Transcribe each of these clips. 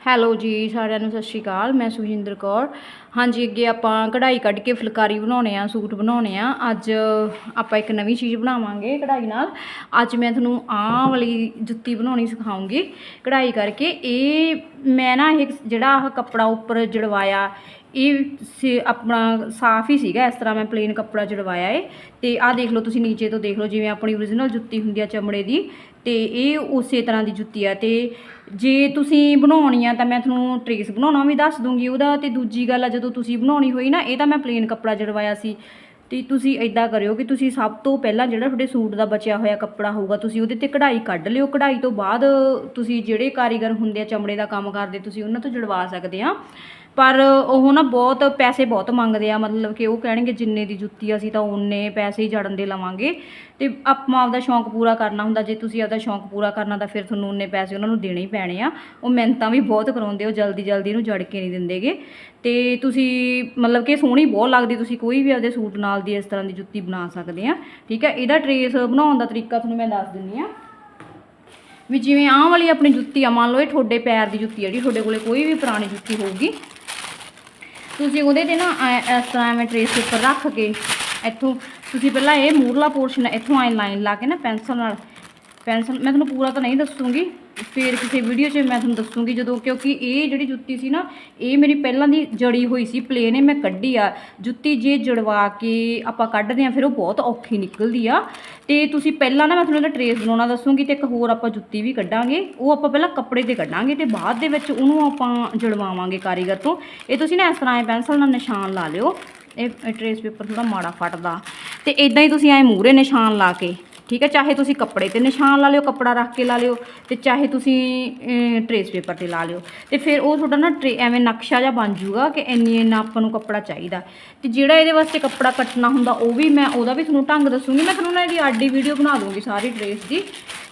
Hello ਜੀ, ਸਾਰਿਆਂ ਨੂੰ ਸਤਿ ਸ਼੍ਰੀ ਅਕਾਲ, ਮੈਂ ਸੁਖਜਿੰਦਰ ਕੌਰ। ਹਾਂਜੀ, ਅੱਗੇ ਆਪਾਂ ਕਢਾਈ ਕੱਢ ਕੇ ਫੁਲਕਾਰੀ ਬਣਾਉਣੇ ਆ, ਸੂਟ ਬਣਾਉਣੇ ਆ। ਅੱਜ ਆਪਾਂ ਇੱਕ ਨਵੀਂ ਚੀਜ਼ ਬਣਾਵਾਂਗੇ ਕਢਾਈ ਨਾਲ। ਅੱਜ ਮੈਂ ਤੁਹਾਨੂੰ ਆਹ ਵਾਲੀ ਜੁੱਤੀ ਬਣਾਉਣੀ ਸਿਖਾਉਂਗੀ ਕਢਾਈ ਕਰਕੇ। ਇਹ ਮੈਂ ਨਾ ਇਹ ਜਿਹੜਾ ਆਹ ਕੱਪੜਾ ਉੱਪਰ ਜੜਵਾਇਆ, ਇਹ ਸੀ ਆਪਣਾ ਸਾਫ਼ ਹੀ ਸੀਗਾ, ਇਸ ਤਰ੍ਹਾਂ ਮੈਂ ਪਲੇਨ ਕੱਪੜਾ ਜੜਵਾਇਆ ਏ। ਤੇ ਆਹ ਦੇਖ ਲਓ ਤੁਸੀਂ, ਨੀਚੇ ਤੋਂ ਦੇਖ ਲਓ, ਜਿਵੇਂ ਆਪਣੀ ਓਰੀਜਨਲ ਜੁੱਤੀ ਹੁੰਦੀ ਆ ਚਮੜੇ ਦੀ ਤੇ ਇਹ ਉਸੇ ਤਰ੍ਹਾਂ ਦੀ ਜੁੱਤੀ ਆ ਤੇ ਜੇ ਤੁਸੀਂ ਬਣਾਉਣੀ ਆ ਤਾਂ ਮੈਂ ਤੁਹਾਨੂੰ ਟਰੇਸ ਬਣਾਉਣਾ ਵੀ ਦੱਸ ਦੂੰਗੀ। ਉਹਦਾ ਤੇ ਦੂਜੀ ਗੱਲ ਆ, ਜਦੋਂ ਤੁਸੀਂ ਬਣਾਉਣੀ ਹੋਈ ਨਾ, ਇਹ ਤਾਂ ਮੈਂ ਪਲੇਨ ਕੱਪੜਾ ਜੜਵਾਇਆ ਸੀ। ਤੇ ਤੁਸੀਂ ਇਦਾਂ ਕਰਿਓ ਕਿ ਤੁਸੀਂ ਸਭ ਤੋਂ ਪਹਿਲਾਂ ਜਿਹੜਾ ਤੁਹਾਡੇ ਸੂਟ ਦਾ ਬਚਿਆ ਹੋਇਆ ਕੱਪੜਾ ਹੋਊਗਾ, ਤੁਸੀਂ ਉਹਦੇ ਤੇ ਕਢਾਈ ਕੱਢ ਲਿਓ। ਕਢਾਈ ਤੋਂ ਬਾਅਦ ਤੁਸੀਂ ਜਿਹੜੇ ਕਾਰੀਗਰ ਹੁੰਦੇ ਆ, ਚਮੜੇ ਦਾ ਕੰਮ ਕਰਦੇ, ਤੁਸੀਂ ਉਹਨਾਂ ਤੋਂ ਜੜਵਾ ਸਕਦੇ ਆ। ਪਰ ਉਹ ਨਾ ਬਹੁਤ ਪੈਸੇ ਬਹੁਤ ਮੰਗਦੇ ਆ, ਮਤਲਬ ਕਿ ਉਹ ਕਹਿਣਗੇ ਜਿੰਨੇ ਦੀ ਜੁੱਤੀ ਅਸੀਂ ਤਾਂ ਉਨੇ ਪੈਸੇ ਹੀ ਜੜਨ ਦੇ ਲਵਾਂਗੇ। ਤੇ ਆਪਾਂ ਆਪਦਾ ਸ਼ੌਂਕ ਪੂਰਾ ਕਰਨਾ ਹੁੰਦਾ, ਜੇ ਤੁਸੀਂ ਆਪਦਾ ਸ਼ੌਂਕ ਪੂਰਾ ਕਰਨਾ ਤਾਂ ਫਿਰ ਤੁਹਾਨੂੰ ਉਨੇ ਪੈਸੇ ਉਹਨਾਂ ਨੂੰ ਦੇਣੇ ਹੀ ਪੈਣੇ ਆ। ਉਹ ਮਿਹਨਤਾਂ ਵੀ ਬਹੁਤ ਕਰਾਉਂਦੇ ਉਹ ਜਲਦੀ ਜਲਦੀ ਇਹਨੂੰ ਜੜ ਕੇ ਨਹੀਂ ਦਿੰਦੇਗੇ। ਤੇ ਤੁਸੀਂ ਮਤਲਬ ਕਿ ਸੋਹਣੀ ਬਹੁਤ ਲੱਗਦੀ, ਤੁਸੀਂ ਕੋਈ ਵੀ ਆਪਦੇ ਸੂਟ ਨਾਲ ਦੀ ਇਸ ਤਰ੍ਹਾਂ ਦੀ ਜੁੱਤੀ ਬਣਾ ਸਕਦੇ ਆ। ਠੀਕ ਹੈ ਇਹਦਾ ਟਰੇਸ ਬਣਾਉਣ ਦਾ ਤਰੀਕਾ ਤੁਹਾਨੂੰ ਮੈਂ ਦੱਸ ਦਿੰਦੀ ਆ। ਵੀ ਜਿਵੇਂ ਆਹ ਵਾਲੀ ਆਪਣੀ ਜੁੱਤੀ ਆ, ਮੰਨ ਲਓ ਇਹ ਤੁਹਾਡੇ ਪੈਰ ਦੀ ਜੁੱਤੀ ਆ, ਜਿਹੜੀ ਤੁਹਾਡੇ ਕੋਲੇ ਕੋਈ ਵੀ ਪੁਰਾਣੀ ਜੁੱਤੀ ਹੋਊਗੀ ਤੁਸੀਂ ਉਹਦੇ ਤੇ ਨਾ ਐਂ- ਇਸ ਤਰ੍ਹਾਂ ਐਵੇਂ ਟਰੇਸ ਉੱਪਰ ਰੱਖ ਕੇ ਇੱਥੋਂ, ਤੁਸੀਂ ਪਹਿਲਾਂ ਇਹ ਮੂਰਲਾ ਪੋਰਸ਼ਨ ਇੱਥੋਂ ਐ ਲਾਈਨ ਲਾ ਕੇ ਨਾ ਪੈਨਸਲ ਨਾਲ ਪੈਨਸਲ, ਮੈਂ ਤੁਹਾਨੂੰ ਪੂਰਾ ਤਾਂ ਨਹੀਂ ਦੱਸੂਗੀ, ਫੇਰ ਕਿਸੇ ਵੀਡੀਓ 'ਚ ਮੈਂ ਤੁਹਾਨੂੰ ਦੱਸੂਗੀ ਜਦੋਂ, ਕਿਉਂਕਿ ਇਹ ਜਿਹੜੀ ਜੁੱਤੀ ਸੀ ਨਾ, ਇਹ ਮੇਰੀ ਪਹਿਲਾਂ ਦੀ ਜੜੀ ਹੋਈ ਸੀ ਪਲੇਨ ਇਹ ਮੈਂ ਕੱਢੀ ਆ। ਜੁੱਤੀ ਜੇ ਜੜਵਾ ਕੇ ਆਪਾਂ ਕੱਢਦੇ ਆ, ਫਿਰ ਉਹ ਬਹੁਤ ਔਖੀ ਨਿਕਲਦੀ ਆ। ਤੇ ਤੁਸੀਂ ਪਹਿਲਾਂ ਨਾ ਮੈਂ ਤੁਹਾਨੂੰ ਇਹਦਾ ਟਰੇਸ ਬਣਾਉਣਾ ਦੱਸੂਗੀ ਤੇ ਇੱਕ ਹੋਰ ਆਪਾਂ ਜੁੱਤੀ ਵੀ ਕੱਢਾਂਗੇ। ਉਹ ਆਪਾਂ ਪਹਿਲਾਂ ਕੱਪੜੇ ਤੇ ਕੱਢਾਂਗੇ ਤੇ ਬਾਅਦ ਦੇ ਵਿੱਚ ਉਹਨੂੰ ਆਪਾਂ ਜੜਵਾਵਾਂਗੇ ਕਾਰੀਗਰ ਤੋਂ। ਇਹ ਤੁਸੀਂ ਨਾ ਇਸ ਤਰ੍ਹਾਂ ਐ ਪੈਨਸਲ ਨਾਲ ਨਿਸ਼ਾਨ ਲਾ ਲਿਓ। ਇਹ ਟਰੇਸ ਪੇਪਰ ਥੋੜਾ ਮਾੜਾ ਫਟਦਾ। ਤੇ ਇਦਾਂ ਹੀ ਤੁਸੀਂ ਐ ਮੂਰੇ ਨਿਸ਼ਾਨ ਲਾ ਕੇ ਠੀਕ ਹੈ, ਚਾਹੇ ਤੁਸੀਂ ਕੱਪੜੇ ਤੇ ਨਿਸ਼ਾਨ ਲਾ ਲਿਓ, ਕੱਪੜਾ ਰੱਖ ਕੇ ਲਾ ਲਿਓ ਤੇ ਚਾਹੇ ਤੁਸੀਂ ਟਰੇਸ ਪੇਪਰ ਤੇ ਲਾ ਲਿਓ। ਤੇ ਫਿਰ ਉਹ ਤੁਹਾਡਾ ਨਾ ਟਰੇ, ਐਵੇਂ ਨਕਸ਼ਾ ਜਿਹਾ ਬਣ ਜੂਗਾ ਕਿ ਇੰਨੀ ਇੰਨਾ ਆਪਾਂ ਨੂੰ ਕੱਪੜਾ ਚਾਹੀਦਾ। ਤੇ ਜਿਹੜਾ ਇਹਦੇ ਵਾਸਤੇ ਕੱਪੜਾ ਕੱਟਣਾ ਹੁੰਦਾ, ਉਹ ਵੀ ਮੈਂ ਉਹਦਾ ਵੀ ਤੁਹਾਨੂੰ ਢੰਗ ਦੱਸੂਗੀ। ਮੈਂ ਤੁਹਾਨੂੰ ਨਾ ਇਹਦੀ ਆਡੀ ਵੀਡੀਓ ਬਣਾ ਦੂੰਗੀ ਸਾਰੀ ਟਰੇਸ ਦੀ।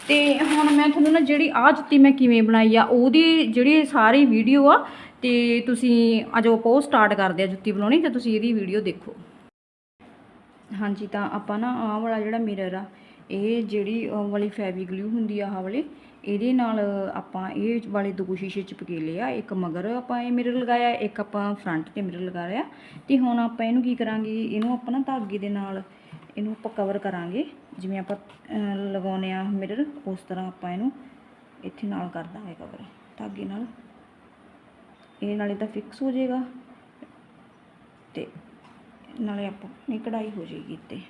ਤੇ ਹੁਣ ਮੈਂ ਤੁਹਾਨੂੰ ਨਾ ਜਿਹੜੀ ਆਹ ਜੁੱਤੀ ਮੈਂ ਕਿਵੇਂ ਬਣਾਈ ਆ, ਉਹਦੀ ਜਿਹੜੀ ਸਾਰੀ ਵੀਡੀਓ ਆ, ਤੇ ਤੁਸੀਂ ਅੱਜ ਆਪਾਂ ਉਹ ਸਟਾਰਟ ਕਰਦੇ ਆ ਜੁੱਤੀ ਬਣਾਉਣੀ, ਤੇ ਤੁਸੀਂ ਇਹਦੀ ਵੀਡੀਓ ਦੇਖੋ। ਹਾਂਜੀ, ਤਾਂ ਆਪਾਂ ਨਾ ਆਹ ਵਾਲਾ ਜਿਹੜਾ ਮਿਰਰ ਆ ਇਹ ਜਿਹੜੀ ਉਹ ਵਾਲੀ ਫੈਬੀ ਗਲੂ ਹੁੰਦੀ ਆ ਆਹ ਵਾਲੀ ਇਹਦੇ ਨਾਲ ਆਪਾਂ ਇਹ ਵਾਲੇ ਦੋ ਸ਼ੀਸ਼ੇ ਚਿਪਕੇ ਲਏ ਆ ਇੱਕ ਮਗਰ ਆਪਾਂ ਇਹ ਮਿਰਰ ਲਗਾਇਆ ਇੱਕ ਆਪਾਂ ਫਰੰਟ ਤੇ ਮਿਰਰ ਲਗਾ ਲਿਆ। ਤੇ ਹੁਣ ਆਪਾਂ ਇਹਨੂੰ ਕੀ ਕਰਾਂਗੇ ਇਹਨੂੰ ਆਪਾਂ ਨਾ ਧਾਗੇ ਦੇ ਨਾਲ ਇਹਨੂੰ ਆਪਾਂ ਕਵਰ ਕਰਾਂਗੇ। ਜਿਵੇਂ ਆਪਾਂ ਅਹ, ਲਗਾਉਂਦੇ ਆ ਮਿਰਰ ਉਸ ਤਰ੍ਹਾਂ ਆਪਾਂ ਇਹਨੂੰ ਇੱਥੇ ਨਾਲ ਕਰ ਦਾਂਗੇ ਕਵਰ ਧਾਗੇ ਨਾਲ। ਇਹ ਨਾਲੇ ਤਾਂ ਫਿਕਸ ਹੋ ਜਾਏਗਾ। ਤੇ ਨਾਲੇ ਆਪਾਂ ਨਹੀਂ ਕਢਾਈ ਹੋ ਜਾਏਗੀ ਇੱਥੇ।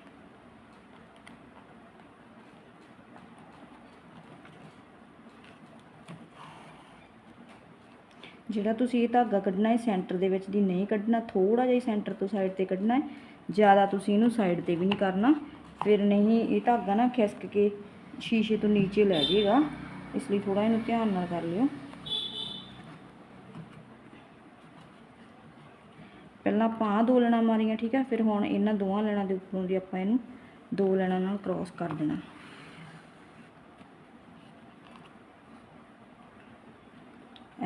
ਜਿਹੜਾ ਤੁਸੀਂ ਇਹ ਧਾਗਾ ਕੱਢਣਾ ਹੈ ਸੈਂਟਰ ਦੇ ਵਿੱਚ ਦੀ ਨਹੀਂ ਕੱਢਣਾ ਥੋੜਾ ਜਿਹਾ ਸੈਂਟਰ ਤੋਂ ਸਾਈਡ ਤੇ ਕੱਢਣਾ ਹੈ, ਜ਼ਿਆਦਾ ਤੁਸੀਂ ਇਹਨੂੰ ਸਾਈਡ ਤੇ ਵੀ ਨਹੀਂ ਕਰਨਾ। ਫਿਰ ਨਹੀਂ, ਇਹ ਧਾਗਾ ਨਾ ਖਿਸਕ ਕੇ ਸ਼ੀਸ਼ੇ ਤੋਂ ਨੀਚੇ ਲੈ ਜਾਏਗਾ। ਇਸ ਲਈ ਥੋੜਾ ਇਹਨੂੰ ਧਿਆਨ ਨਾਲ ਕਰ ਲਿਓ। ਪਹਿਲਾਂ ਆਪਾਂ ਆਹ ਦੋ ਲੈਣਾ ਮਾਰੀਆਂ, ਠੀਕ ਹੈ? ਫਿਰ ਹੁਣ ਇਹਨਾਂ ਦੋਵਾਂ ਲੈਣਾ ਦੇ ਉੱਪਰੋਂ ਦੀ ਆਪਾਂ ਇਹਨੂੰ ਦੋ ਲੈਣਾ ਨਾਲ ਕ੍ਰਾਸ ਕਰ ਦੇਣਾ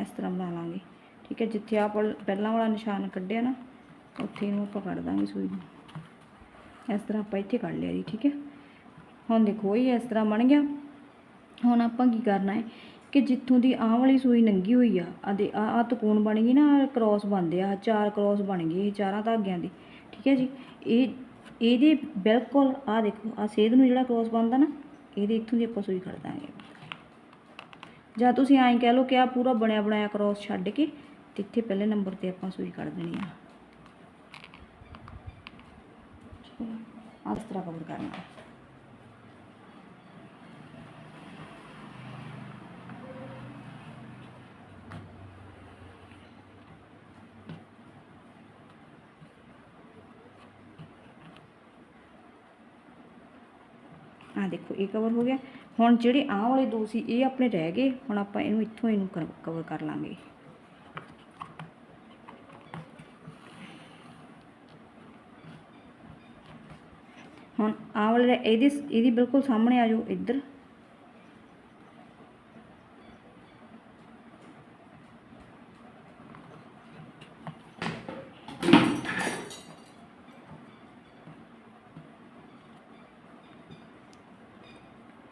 ਇਸ ਤਰ੍ਹਾਂ ਬਣਾ ਲਾਂਗੇ। ਠੀਕ ਹੈ, ਜਿੱਥੇ ਆਪ ਪਹਿਲਾਂ ਵਾਲਾ ਨਿਸ਼ਾਨ ਕੱਢਿਆ ਨਾ, ਉੱਥੇ ਇਹਨੂੰ ਆਪਾਂ ਕੱਢ ਦਾਂਗੇ ਸੂਈ ਨੂੰ। ਇਸ ਤਰ੍ਹਾਂ ਆਪਾਂ ਇੱਥੇ ਕੱਢ ਲਿਆ ਜੀ, ਠੀਕ ਹੈ। ਹੁਣ ਦੇਖੋ, ਇਹ ਇਸ ਤਰ੍ਹਾਂ ਬਣ ਗਿਆ। ਹੁਣ ਆਪਾਂ ਕੀ ਕਰਨਾ ਹੈ ਕਿ ਜਿੱਥੋਂ ਦੀ ਆਹ ਵਾਲੀ ਸੂਈ ਨੰਗੀ ਹੋਈ ਆ ਆ ਦੇ ਆ ਆ ਤਕੂਨ ਬਣ ਗਈ ਨਾ ਕ੍ਰਾਸ ਬਣਦੇ ਆ ਚਾਰ ਕ੍ਰਾਸ ਬਣ ਗਏ, ਇਹ ਚਾਰਾਂ ਧਾਗਿਆਂ ਦੇ। ਠੀਕ ਹੈ ਜੀ, ਇਹ ਇਹਦੇ ਬਿਲਕੁਲ ਆ ਦੇਖੋ ਆ ਸੇਧ ਨੂੰ ਜਿਹੜਾ ਕ੍ਰਾਸ ਬਣਦਾ ਨਾ, ਇਹਦੇ ਇੱਥੋਂ ਦੀ ਆਪਾਂ ਸੂਈ ਕੱਢ ਦਾਂਗੇ। ਜਾਂ ਤੁਸੀਂ ਐਂ ਕਹਿ ਲਓ ਕਿ ਆ ਪੂਰਾ ਬਣਿਆ ਬਣਾਇਆ ਕ੍ਰਾਸ ਛੱਡ ਕੇ ਤੇ ਇੱਥੇ ਪਹਿਲੇ ਨੰਬਰ ਤੇ ਆਪਾਂ ਸੂਈ ਕੱਢ ਦੇਣੀ ਆ। ਆ ਇਸ ਤਰ੍ਹਾਂ ਕਵਰ ਕਰਨਾ ਆ ਦੇਖੋ, ਇਹ ਕਵਰ ਹੋ ਗਿਆ। ਹੁਣ ਜਿਹੜੇ ਆਹ ਵਾਲੇ ਦੋ ਸੀ, ਇਹ ਆਪਣੇ ਰਹਿ ਗਏ। ਹੁਣ ਆਪਾਂ ਇਹਨੂੰ ਇੱਥੋਂ ਇਹਨੂੰ ਕਵਰ ਕਰ ਲਾਂਗੇ। ਹੁਣ ਆਹ ਵਾਲੇ, ਇਹਦੇ, ਇਹਦੀ ਬਿਲਕੁਲ ਸਾਹਮਣੇ ਆ ਜਾਓ ਇੱਧਰ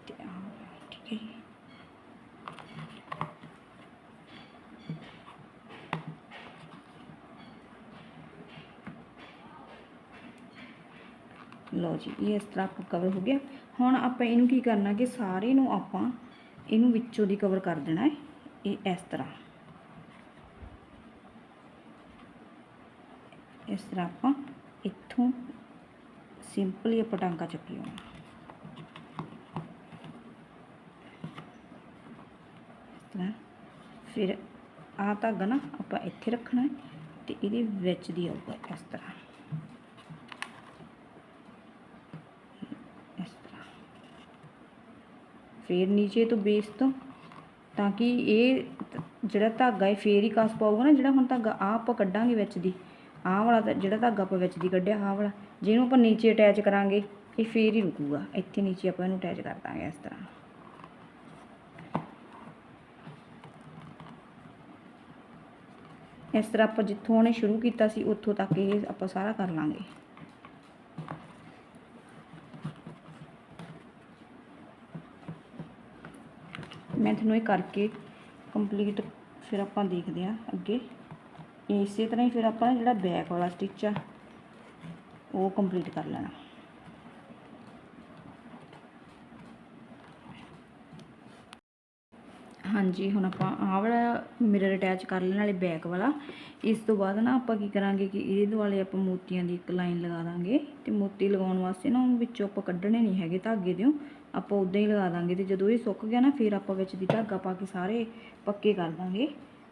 ਤੇ ਆਹ ਵਾਲਾ, ਠੀਕ ਹੈ ਜੀ ਲਓ ਜੀ, ਇਹ ਇਸ ਤਰ੍ਹਾਂ ਆਪਾਂ ਕਵਰ ਹੋ ਗਿਆ। ਹੁਣ ਆਪਾਂ ਇਹਨੂੰ ਕੀ ਕਰਨਾ ਕਿ ਸਾਰੇ ਨੂੰ ਆਪਾਂ ਇਹਨੂੰ ਵਿੱਚੋਂ ਦੀ ਕਵਰ ਕਰ ਦੇਣਾ ਹੈ, ਇਹ ਇਸ ਤਰ੍ਹਾਂ। ਇਸ ਤਰ੍ਹਾਂ ਆਪਾਂ ਇੱਥੋਂ ਸਿੰਪਲੀ ਆਪਾਂ ਟਾਂਕਾ ਚੱਕੀ ਆਉਣਾ। ਇਸ ਤਰ੍ਹਾਂ। ਫਿਰ ਆਹ ਧਾਗਾ ਨਾ ਆਪਾਂ ਇੱਥੇ ਰੱਖਣਾ ਹੈ ਤੇ ਇਹਦੇ ਵਿੱਚ ਦੀ ਆਊਗਾ ਇਸ ਤਰ੍ਹਾਂ ਇਸ ਤਰ੍ਹਾਂ ਫਿਰ ਨੀਚੇ ਤੋਂ ਬੇਸ ਤੋਂ, ਤਾਂ ਕਿ ਇਹ ਜਿਹੜਾ ਧਾਗਾ ਹੈ ਫੇਰ ਹੀ ਕਸ ਪਾਊਗਾ ਨਾ, ਜਿਹੜਾ ਹੁਣ ਧਾਗਾ ਆਹ ਆਪਾਂ ਕੱਢਾਂਗੇ ਵਿੱਚ ਦੀ, ਆਹ ਵਾਲਾ ਜਿਹੜਾ ਧਾਗਾ ਆਪਾਂ ਵਿੱਚ ਦੀ ਕੱਢਿਆ, ਆਹ ਵਾਲਾ, ਜਿਹਨੂੰ ਆਪਾਂ ਨੀਚੇ ਅਟੈਚ ਕਰਾਂਗੇ, ਇਹ ਫੇਰ ਹੀ ਰੁਕੂਗਾ, ਇੱਥੇ ਨੀਚੇ ਆਪਾਂ ਇਹਨੂੰ ਅਟੈਚ ਕਰ ਦਾਂਗੇ ਇਸ ਤਰ੍ਹਾਂ। ਇਸ ਤਰ੍ਹਾਂ ਆਪਾਂ ਜਿੱਥੋਂ ਉਹਨੇ ਸ਼ੁਰੂ ਕੀਤਾ ਸੀ, ਉੱਥੋਂ ਤੱਕ ਇਹ ਆਪਾਂ ਸਾਰਾ ਕਰ ਲਾਂਗੇ। ਮੈਂ ਤੁਹਾਨੂੰ ਇਹ ਕਰਕੇ ਕੰਪਲੀਟ ਫਿਰ ਆਪਾਂ ਦੇਖਦੇ ਹਾਂ ਅੱਗੇ। ਇਸੇ ਤਰ੍ਹਾਂ ਹੀ ਫਿਰ ਆਪਾਂ ਜਿਹੜਾ ਬੈਕ ਵਾਲਾ ਸਟਿਚ ਆ, ਉਹ ਕੰਪਲੀਟ ਕਰ ਲੈਣਾ। ਹਾਂਜੀ, ਹੁਣ ਆਪਾਂ ਆਹ ਵਾਲਾ ਮਿਰਰ ਅਟੈਚ ਕਰ ਲੈਣ ਵਾਲੇ ਬੈਕ ਵਾਲਾ। ਇਸ ਤੋਂ ਬਾਅਦ ਨਾ ਆਪਾਂ ਕੀ ਕਰਾਂਗੇ ਕਿ ਇਹਦੇ ਦੁਆਲੇ ਆਪਾਂ ਮੋਤੀਆਂ ਦੀ ਇੱਕ ਲਾਈਨ ਲਗਾ ਦਾਂਗੇ ਤੇ ਮੋਤੀ ਲਗਾਉਣ ਵਾਸਤੇ ਨਾ ਉਹਨੂੰ ਵਿੱਚੋਂ ਆਪਾਂ ਕੱਢਣੇ ਨਹੀਂ ਹੈਗੇ ਧਾਗੇ ਦਿਓ। ਆਪਾਂ ਉਦਾਂ ਹੀ ਲਗਾ ਦਾਂਗੇ ਤੇ ਜਦੋਂ ਇਹ ਸੁੱਕ ਗਿਆ ਨਾ ਫਿਰ ਆਪਾਂ ਵਿੱਚ ਦੀ ਧਾਗਾ ਪਾ ਕੇ ਸਾਰੇ ਪੱਕੇ ਕਰ ਦਾਂਗੇ।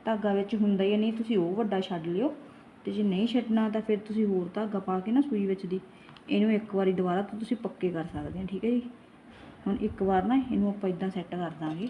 ਧਾਗਾ ਵਿੱਚ ਹੁੰਦਾ ਹੀ ਆ, ਨਹੀਂ ਤੁਸੀਂ ਉਹ ਵੱਡਾ ਛੱਡ ਲਿਓ। ਤੇ ਜੇ ਨਹੀਂ ਛੱਡਣਾ ਤਾਂ ਫਿਰ ਤੁਸੀਂ ਹੋਰ ਧਾਗਾ ਪਾ ਕੇ ਨਾ ਸੂਈ ਵਿੱਚ ਦੀ ਇਹਨੂੰ ਇੱਕ ਵਾਰੀ ਦੁਬਾਰਾ ਤੋਂ ਤੁਸੀਂ ਪੱਕੇ ਕਰ ਸਕਦੇ ਹੋ ਠੀਕ ਹੈ ਜੀ? ਹੁਣ ਇੱਕ ਵਾਰ ਨਾ ਇਹਨੂੰ ਆਪਾਂ ਇਦਾਂ ਸੈੱਟ ਕਰ ਦਾਂਗੇ।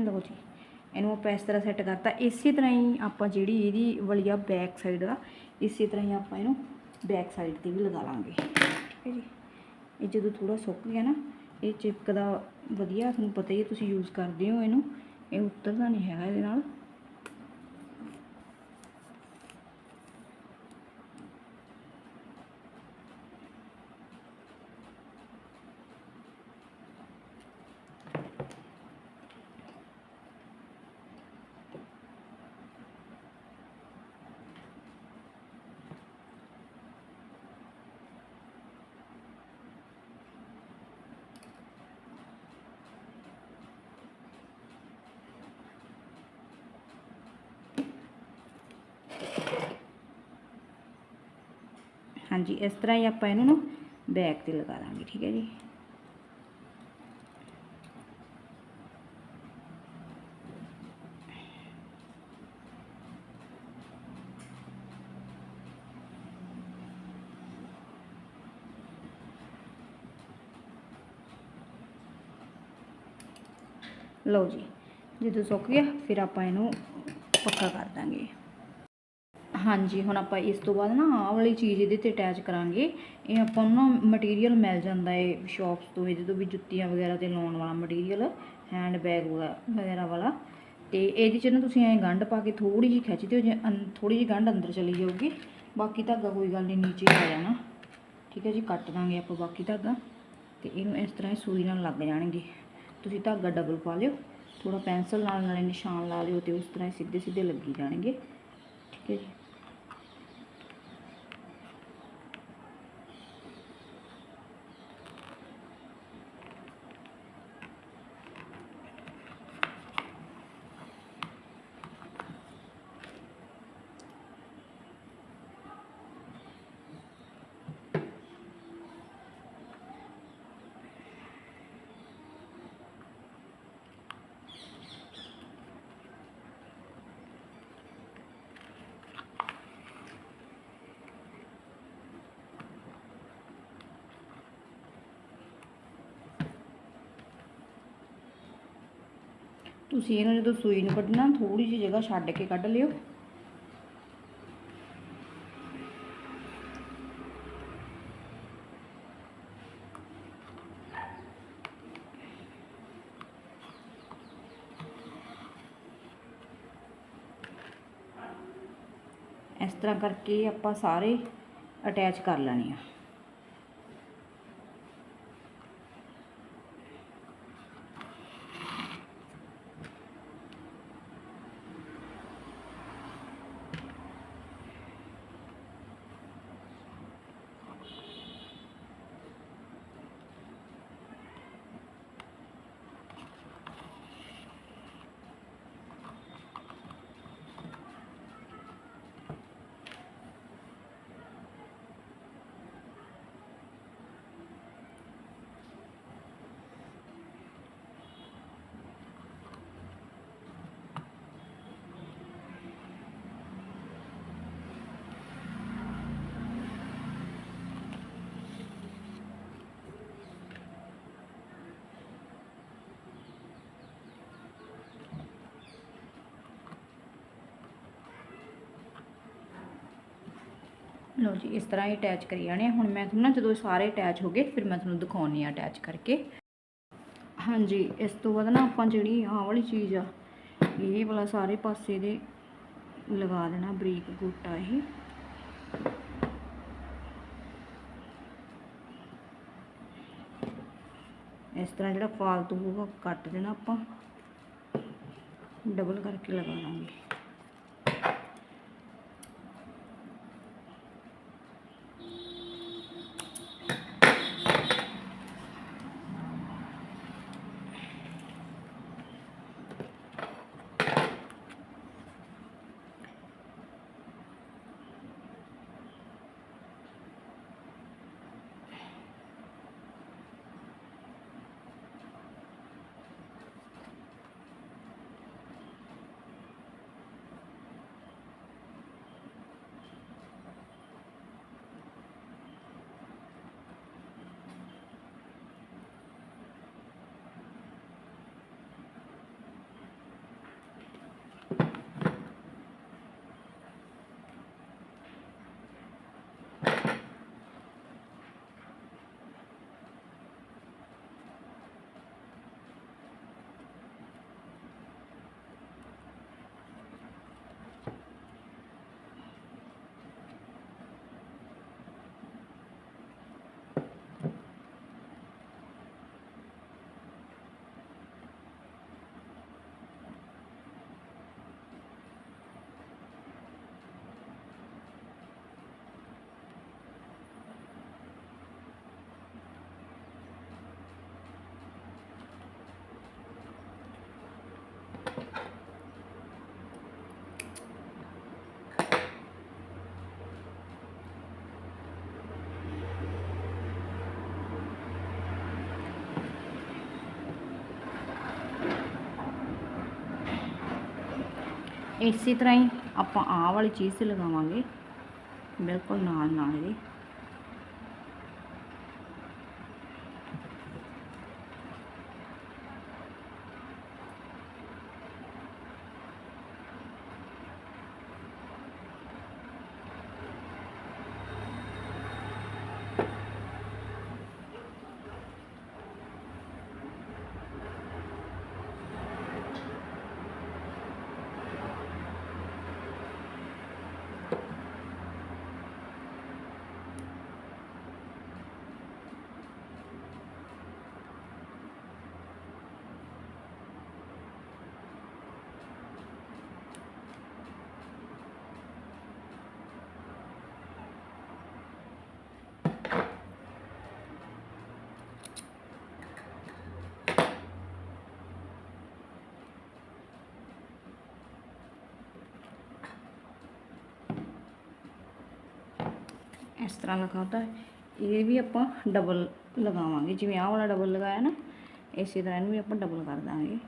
ਲਓ ਜੀ, ਇਹਨੂੰ ਆਪਾਂ ਇਸ ਤਰ੍ਹਾਂ ਸੈੱਟ ਕਰਤਾ। ਇਸੇ ਤਰ੍ਹਾਂ ਹੀ ਆਪਾਂ ਜਿਹੜੀ ਇਹਦੀ ਵਲੀਆ ਬੈਕ ਸਾਈਡ ਦਾ, ਇਸੇ ਤਰ੍ਹਾਂ ਹੀ ਆਪਾਂ ਇਹਨੂੰ ਬੈਕ ਸਾਈਡ ਤੇ ਵੀ ਲਗਾ ਲਾਂਗੇ। ਠੀਕ ਹੈ ਜੀ? ਇਹ ਜਦੋਂ ਥੋੜਾ ਸੁੱਕ ਗਿਆ ਨਾ, ਇਹ ਚਿਪਕਦਾ ਵਧੀਆ, ਤੁਹਾਨੂੰ ਪਤਾ ਹੀ ਹੈ, ਤੁਸੀਂ ਯੂਜ਼ ਕਰਦੇ ਹੋ ਇਹਨੂੰ। ਇਹ ਉਤਰਦਾ ਨਹੀਂ ਹੈਗਾ ਇਹਦੇ ਨਾਲ। ਹਾਂਜੀ, ਇਸ ਤਰ੍ਹਾਂ ਹੀ ਆਪਾਂ ਇਹਨੂੰ ਨਾ ਬੈਕ ਤੇ ਲਗਾ ਦਾਂਗੇ ਠੀਕ ਹੈ ਜੀ। ਲਓ ਜੀ, ਜਦੋਂ ਸੁੱਕ ਗਿਆ, ਫਿਰ ਆਪਾਂ ਇਹਨੂੰ ਪੱਕਾ ਕਰ ਦਾਂਗੇ। ਹਾਂਜੀ, ਹੁਣ ਆਪਾਂ ਇਸ ਤੋਂ ਬਾਅਦ ਨਾ ਆਹ ਵਾਲੀ ਚੀਜ਼ ਇਹਦੇ ਤੇ ਅਟੈਚ ਕਰਾਂਗੇ। ਇਹ ਆਪਾਂ ਨੂੰ ਨਾ ਮਟੀਰੀਅਲ ਮਿਲ ਜਾਂਦਾ ਏ ਸ਼ਾਪਸ ਤੋਂ, ਇਹਦੇ ਤੋਂ ਵੀ ਜੁੱਤੀਆਂ ਵਗੈਰਾ ਤੇ ਲਾਉਣ ਵਾਲਾ ਮਟੀਰੀਅਲ ਹੈਂਡ ਬੈਗ ਵਗੈਰਾ ਵਾਲਾ। ਤੇ ਇਹਦੇ ਚ ਨਾ ਤੁਸੀਂ ਐਂ ਗੰਢ ਪਾ ਕੇ ਥੋੜੀ ਜਿਹੀ ਖਿੱਚ ਦਿਓ, ਜੇ ਥੋੜੀ ਜਿਹੀ ਗੰਢ ਅੰਦਰ ਚਲੀ ਜਾਊਗੀ। ਬਾਕੀ ਧਾਗਾ ਕੋਈ ਗੱਲ ਨਹੀਂ, ਨੀਚੇ ਆ ਜਾਣਾ। ਠੀਕ ਹੈ ਜੀ, ਕੱਟ ਦਾਂਗੇ ਆਪਾਂ ਬਾਕੀ ਧਾਗਾ। ਤੇ ਇਹਨੂੰ ਇਸ ਤਰ੍ਹਾਂ ਹੀ ਸੂਈ ਨਾਲ ਲੱਗ ਜਾਣਗੇ। ਤੁਸੀਂ ਧਾਗਾ ਡਬਲ ਪਾ ਲਿਓ ਥੋੜਾ ਪੈਨਸਲ ਨਾਲ, ਨਾਲੇ ਨਿਸ਼ਾਨ ਲਾ ਲਿਓ ਤੇ ਉਸ ਤਰ੍ਹਾਂ ਹੀ ਸਿੱਧੇ ਸਿੱਧੇ ਲੱਗੀ ਜਾਣਗੇ। ਠੀਕ ਹੈ ਜੀ। ਤੁਸੀਂ ਇਹਨੂੰ ਜਦੋਂ ਸੂਈ ਨੂੰ ਕੱਢਣਾ ਥੋੜੀ ਜਿਹੀ ਜਗ੍ਹਾ ਛੱਡ ਕੇ ਕੱਢ ਲਿਓ। ਇਸ ਤਰ੍ਹਾਂ ਕਰਕੇ ਆਪਾਂ ਸਾਰੇ ਅਟੈਚ ਕਰ ਲੈਣੇ ਆ। ਲਓ ਜੀ, ਇਸ ਤਰ੍ਹਾਂ ਹੀ ਅਟੈਚ ਕਰੀ ਜਾਣੇ ਆ। ਹੁਣ ਮੈਂ ਤੁਹਾਨੂੰ ਨਾ ਜਦੋਂ ਸਾਰੇ ਅਟੈਚ ਹੋ ਗਏ, ਫਿਰ ਮੈਂ ਤੁਹਾਨੂੰ ਦਿਖਾਉਣੀ ਆ ਅਟੈਚ ਕਰਕੇ। ਹਾਂਜੀ, ਇਸ ਤੋਂ ਬਾਅਦ ਨਾ ਆਪਾਂ ਜਿਹੜੀ ਆਹ ਵਾਲੀ ਚੀਜ਼ ਆ, ਇਹ ਵਾਲਾ ਸਾਰੇ ਪਾਸੇ ਦੇ ਲਗਾ ਦੇਣਾ, ਬਰੀਕ ਗੋਟਾ ਇਹ। ਇਸ ਤਰ੍ਹਾਂ ਜਿਹੜਾ ਫਾਲਤੂ ਹੋਊਗਾ, ਕੱਟ ਦੇਣਾ ਆਪਾਂ। ਡਬਲ ਕਰਕੇ ਲਗਾ ਲਾਂਗੇ ਇਸੇ ਤਰ੍ਹਾਂ ਹੀ ਆਪਾਂ ਆਹ ਵਾਲੀ ਚੀਜ਼ ਤੇ ਲਗਾਵਾਂਗੇ। ਬਿਲਕੁਲ ਨਾਲ ਨਾਲ ਇਹਦੇ। ਇਸ ਤਰ੍ਹਾਂ ਲਗਾਤਾ। ਹੈ ਇਹ ਵੀ ਆਪਾਂ ਡਬਲ ਲਗਾਵਾਂਗੇ। ਜਿਵੇਂ ਆਹ ਵਾਲਾ ਡਬਲ ਲਗਾਇਆ ਨਾ, ਇਸੇ ਤਰ੍ਹਾਂ ਇਹਨੂੰ ਵੀ ਆਪਾਂ ਡਬਲ ਕਰ ਦਾਂਗੇ।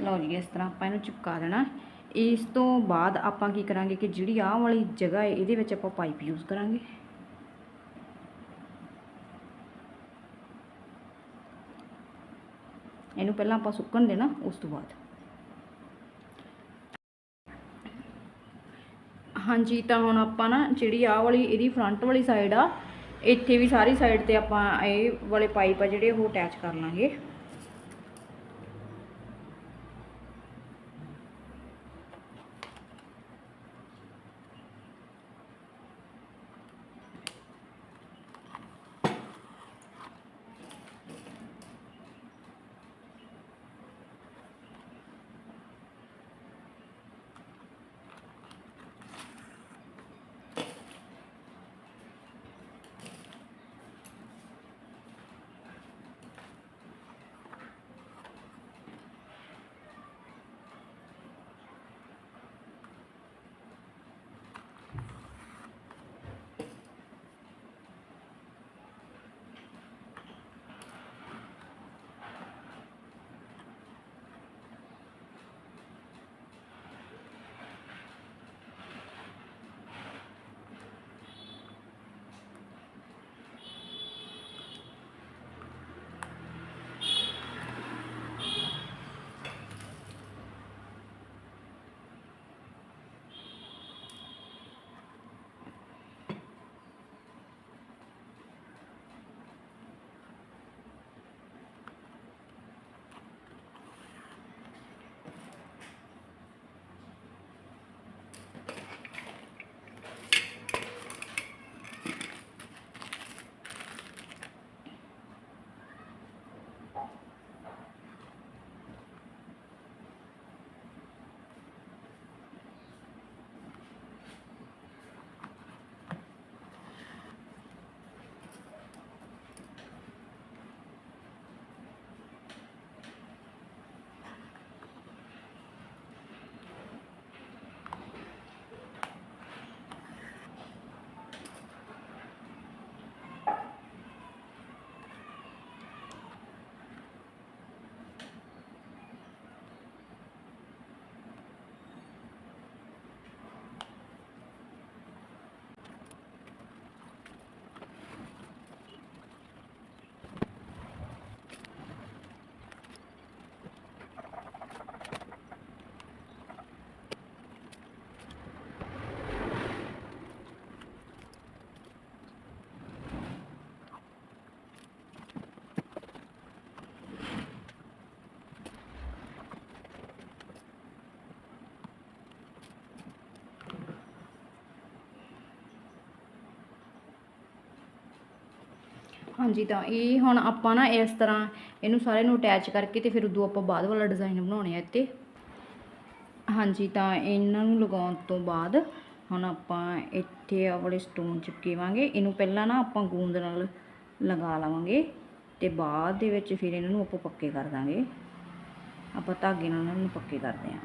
ਲਓ ਜੀ, ਇਸ ਤਰ੍ਹਾਂ ਆਪਾਂ ਇਹਨੂੰ ਚਿਪਕਾ ਦੇਣਾ। ਇਸ ਤੋਂ ਬਾਅਦ ਆਪਾਂ ਕੀ ਕਰਾਂਗੇ ਕਿ ਜਿਹੜੀ ਆਹ ਵਾਲੀ ਜਗ੍ਹਾ ਹੈ, ਇਹਦੇ ਵਿੱਚ ਆਪਾਂ ਪਾਈਪ ਯੂਜ਼ ਕਰਾਂਗੇ। ਇਹਨੂੰ ਪਹਿਲਾਂ ਆਪਾਂ ਸੁੱਕਣ ਦੇਣਾ, ਉਸ ਤੋਂ ਬਾਅਦ। ਹਾਂਜੀ, ਤਾਂ ਹੁਣ ਆਪਾਂ ਨਾ ਜਿਹੜੀ ਆਹ ਵਾਲੀ, ਇਹਦੀ ਫਰੰਟ ਵਾਲੀ ਸਾਈਡ ਆ, ਇੱਥੇ ਵੀ ਸਾਰੀ ਸਾਈਡ ਤੇ ਆਪਾਂ ਇਹ ਵਾਲੇ ਪਾਈਪ ਆ ਜਿਹੜੇ, ਉਹ ਅਟੈਚ ਕਰ ਲਾਂਗੇ। ਹਾਂਜੀ ਤਾਂ ਇਹ ਹੁਣ ਆਪਾਂ ਨਾ ਇਸ ਤਰ੍ਹਾਂ ਇਹਨੂੰ ਸਾਰੇ ਨੂੰ ਅਟੈਚ ਕਰਕੇ ਤੇ ਫਿਰ ਉਦੋਂ ਆਪਾਂ ਬਾਅਦ ਵਾਲਾ ਡਿਜ਼ਾਈਨ ਬਣਾਉਣੇ ਆ ਇੱਥੇ। ਹਾਂਜੀ ਤਾਂ ਇਹਨਾਂ ਨੂੰ ਲਗਾਉਣ ਤੋਂ ਬਾਅਦ ਹੁਣ ਆਪਾਂ ਇੱਥੇ ਆਹ ਵਾਲੇ ਸਟੋਨ ਚਿਪਕੇਵਾਂਗੇ। ਇਹਨੂੰ ਪਹਿਲਾਂ ਨਾ ਆਪਾਂ ਗੂੰਦ ਨਾਲ ਲਗਾ ਲਵਾਂਗੇ ਤੇ ਬਾਅਦ ਦੇ ਵਿੱਚ ਫਿਰ ਇਹਨਾਂ ਨੂੰ ਆਪਾਂ ਪੱਕੇ ਕਰ ਦਾਂਗੇ। ਆਪਾਂ ਧਾਗੇ ਨਾਲ ਇਹਨਾਂ ਨੂੰ ਪੱਕੇ ਕਰਦੇ ਹਾਂ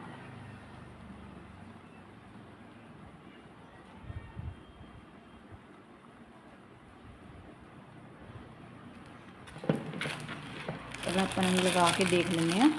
ਪਹਿਲਾਂ ਆਪਾਂ ਨੂੰ ਲਗਾ ਕੇ ਦੇਖ ਲੈਂਦੇ ਹਾਂ।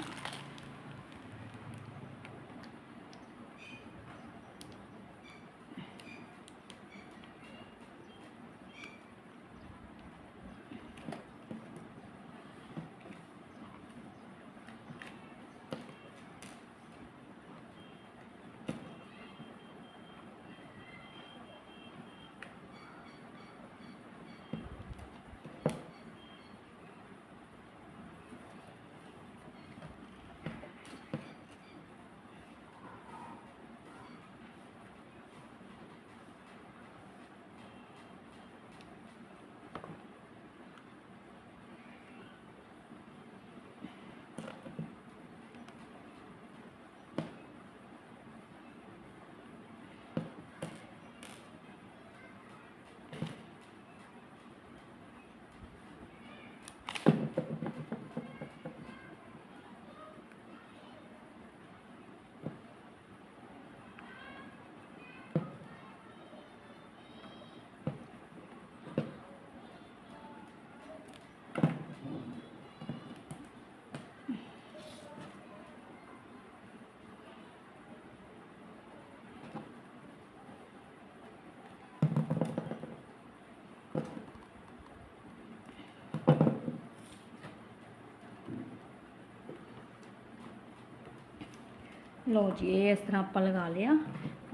ਲਓ ਜੀ, ਇਹ ਇਸ ਤਰ੍ਹਾਂ ਆਪਾਂ ਲਗਾ ਲਿਆ।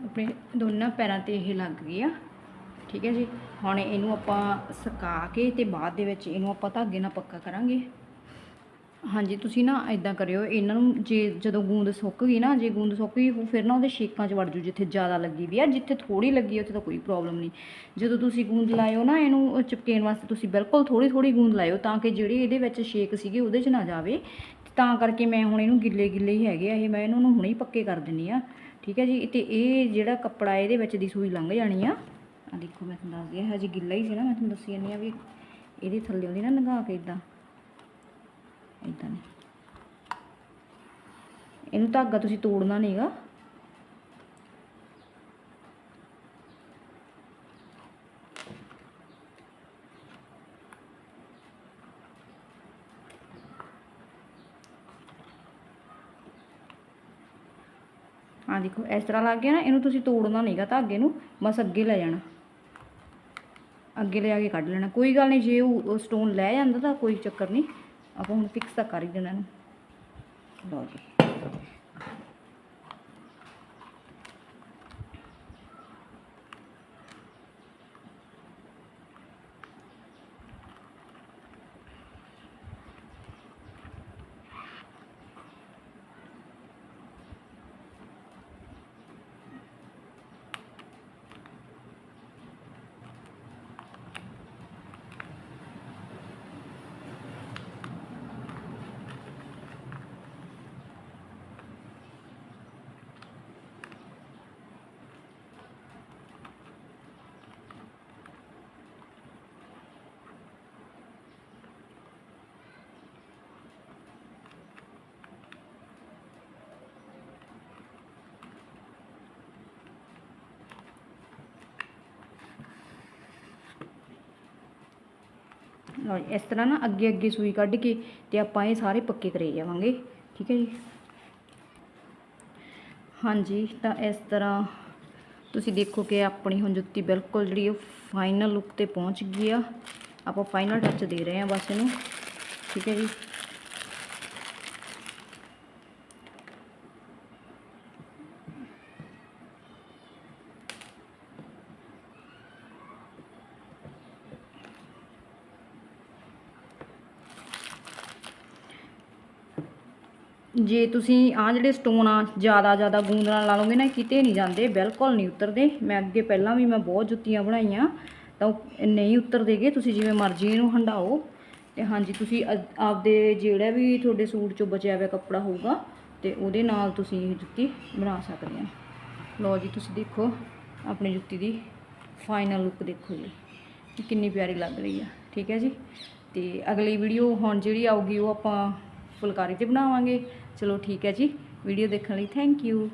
ਆਪਣੇ ਦੋਨਾਂ ਪੈਰਾਂ ਤੇ ਇਹ ਲੱਗ ਗਈ ਆ। ਠੀਕ ਹੈ ਜੀ? ਹੁਣ ਇਹਨੂੰ ਆਪਾਂ ਸੁਕਾ ਕੇ ਤੇ ਬਾਅਦ ਦੇ ਵਿੱਚ ਇਹਨੂੰ ਆਪਾਂ ਧਾਗੇ ਨਾਲ ਪੱਕਾ ਕਰਾਂਗੇ। ਹਾਂਜੀ, ਤੁਸੀਂ ਨਾ ਇਦਾਂ ਕਰਿਓ, ਇਹਨਾਂ ਨੂੰ ਜੇ ਜਦੋਂ ਗੂੰਦ ਸੁੱਕ ਗਈ ਨਾ, ਜੇ ਗੂੰਦ ਸੁੱਕ ਗਈ ਉਹ ਫਿਰ ਨਾ ਉਹਦੇ ਸ਼ੇਕਾਂ 'ਚ ਵੜ ਜੂ ਜਿੱਥੇ ਜ਼ਿਆਦਾ ਲੱਗੀ ਵੀ ਆ। ਜਿੱਥੇ ਥੋੜੀ ਲੱਗੀ ਉੱਥੇ ਤਾਂ ਕੋਈ ਪ੍ਰੋਬਲਮ ਨਹੀਂ। ਜਦੋਂ ਤੁਸੀਂ ਗੂੰਦ ਲਾਇਓ ਨਾ, ਇਹਨੂੰ ਚਿਪਕੇਣ ਵਾਸਤੇ ਤੁਸੀਂ ਬਿਲਕੁਲ ਥੋੜੀ ਥੋੜੀ ਗੂੰਦ ਲਾਇਓ, ਤਾਂ ਕਿ ਜਿਹੜੀ ਇਹਦੇ ਵਿੱਚ ਸ਼ੇਕ ਸੀਗੇ, ਉਹਦੇ 'ਚ ਨਾ ਜਾਵੇ। ਤਾਂ ਕਰਕੇ ਮੈਂ ਹੁਣ ਇਹਨੂੰ ਗਿੱਲੇ ਗਿੱਲੇ ਹੀ ਹੈਗੇ ਆ, ਇਹ ਮੈਂ ਇਹਨਾਂ ਨੂੰ ਹੁਣੇ ਹੀ ਪੱਕੇ ਕਰ ਦਿੰਨੀ ਆ। ਠੀਕ ਹੈ ਜੀ, ਤੇ ਇਹ ਜਿਹੜਾ ਕੱਪੜਾ ਇਹਦੇ ਵਿੱਚ ਦੀ ਸੂਈ ਲੰਘ ਜਾਣੀ ਆ। ਆ ਦੇਖੋ, ਮੈਂ ਤੁਹਾਨੂੰ ਦੱਸਦੀ ਆ ਹਜੇ ਗਿੱਲਾ ਹੀ ਸੀ ਨਾ, ਮੈਂ ਤੁਹਾਨੂੰ ਦੱਸੀ ਜਾਂਦੀ ਆ ਵੀ ਇਹਦੇ ਥੱਲੇ ਉਹਦੀ ਨਾ ਲੰਘਾ ਕੇ ਇਦਾਂ ਇਦਾਂ ਨੇ ਇਹਨੂੰ ਧਾਗਾ ਤੁਸੀਂ ਤੋੜਨਾ ਨਹੀਂਗਾ ਆ ਦੇਖੋ, ਇਸ ਤਰ੍ਹਾਂ ਲੱਗ ਗਿਆ ਨਾ, ਇਹਨੂੰ ਤੁਸੀਂ ਤੋੜਨਾ ਨਹੀਂਗਾ ਧਾਗੇ ਨੂੰ, ਬਸ ਅੱਗੇ ਲੈ ਜਾਣਾ। ਅੱਗੇ ਲੈ ਆ ਕੇ ਕੱਢ ਲੈਣਾ। ਕੋਈ ਗੱਲ ਨਹੀਂ, ਜੇ ਉਹ ਸਟੋਨ ਲੈ ਜਾਂਦਾ ਤਾਂ ਕੋਈ ਚੱਕਰ ਨਹੀਂ। ਆਪਾਂ ਹੁਣ ਫਿਕਸ ਤਾਂ ਕਰ ਹੀ ਦੇਣਾ ਇਹਨੂੰ। ਲਓ ਜੀ। ਲਓ ਜੀ, ਇਸ ਤਰ੍ਹਾਂ ਨਾ ਅੱਗੇ ਅੱਗੇ ਸੂਈ ਕੱਢ ਕੇ ਤੇ ਆਪਾਂ ਇਹ ਸਾਰੇ ਪੱਕੇ ਕਰੇ ਜਾਵਾਂਗੇ ਠੀਕ ਹੈ ਜੀ? ਹਾਂਜੀ ਤਾਂ ਇਸ ਤਰ੍ਹਾਂ ਤੁਸੀਂ ਦੇਖੋ ਕਿ ਆਪਣੀ ਹੁਣ ਜੁੱਤੀ ਬਿਲਕੁਲ ਜਿਹੜੀ ਉਹ ਫਾਈਨਲ ਲੁੱਕ ਤੇ ਪਹੁੰਚ ਗਈ ਆ। ਆਪਾਂ ਫਾਈਨਲ ਟੱਚ ਦੇ ਰਹੇ ਹਾਂ ਬਸ ਇਹਨੂੰ ਠੀਕ ਹੈ ਜੀ? ਜੇ ਤੁਸੀਂ ਆ ਜਿਹੜੇ ਸਟੋਨ ਆ, ਜ਼ਿਆਦਾ ਜ਼ਿਆਦਾ ਗੂੰਦ ਨਾਲ ਲਾ ਲਓਗੇ ਨਾ ਕਿਤੇ ਨਹੀਂ ਜਾਂਦੇ, ਬਿਲਕੁਲ ਨਹੀਂ ਉਤਰਦੇ। ਮੈਂ ਅੱਗੇ ਪਹਿਲਾਂ ਵੀ ਮੈਂ ਬਹੁਤ ਜੁੱਤੀਆਂ ਬਣਾਈਆਂ, ਤਾਂ ਉਹ ਨਹੀਂ ਉਤਰਦੇਗੇ, ਤੁਸੀਂ ਜਿਵੇਂ ਮਰਜ਼ੀ ਇਹਨੂੰ ਹੰਡਾਓ ਤੇ ਹਾਂਜੀ, ਤੁਸੀਂ ਅ- ਆਪਦੇ ਜਿਹੜਾ ਵੀ ਤੁਹਾਡੇ ਸੂਟ ਚੋਂ ਬਚਿਆ ਹੋਇਆ ਕੱਪੜਾ ਹੋਊਗਾ, ਤੇ ਉਹਦੇ ਨਾਲ ਤੁਸੀਂ ਇਹ ਜੁੱਤੀ ਬਣਾ ਸਕਦੇ ਆ। ਲਓ ਜੀ, ਤੁਸੀਂ ਦੇਖੋ, ਆਪਣੀ ਜੁੱਤੀ ਦੀ ਫਾਈਨਲ ਲੁੱਕ ਦੇਖੋ ਜੀ। ਕਿੰਨੀ ਪਿਆਰੀ ਲੱਗ ਰਹੀ ਆ, ਠੀਕ ਹੈ ਜੀ? ਤੇ ਅਗਲੀ ਵੀਡੀਓ ਹੁਣ ਜਿਹੜੀ ਆਊਗੀ, ਉਹ ਆਪਾਂ ਫੁਲਕਾਰੀ ਤੇ ਬਣਾਵਾਂਗੇ। ਚਲੋ ਠੀਕ ਹੈ ਜੀ ਵੀਡੀਓ ਦੇਖਣ ਲਈ ਥੈਂਕ ਯੂ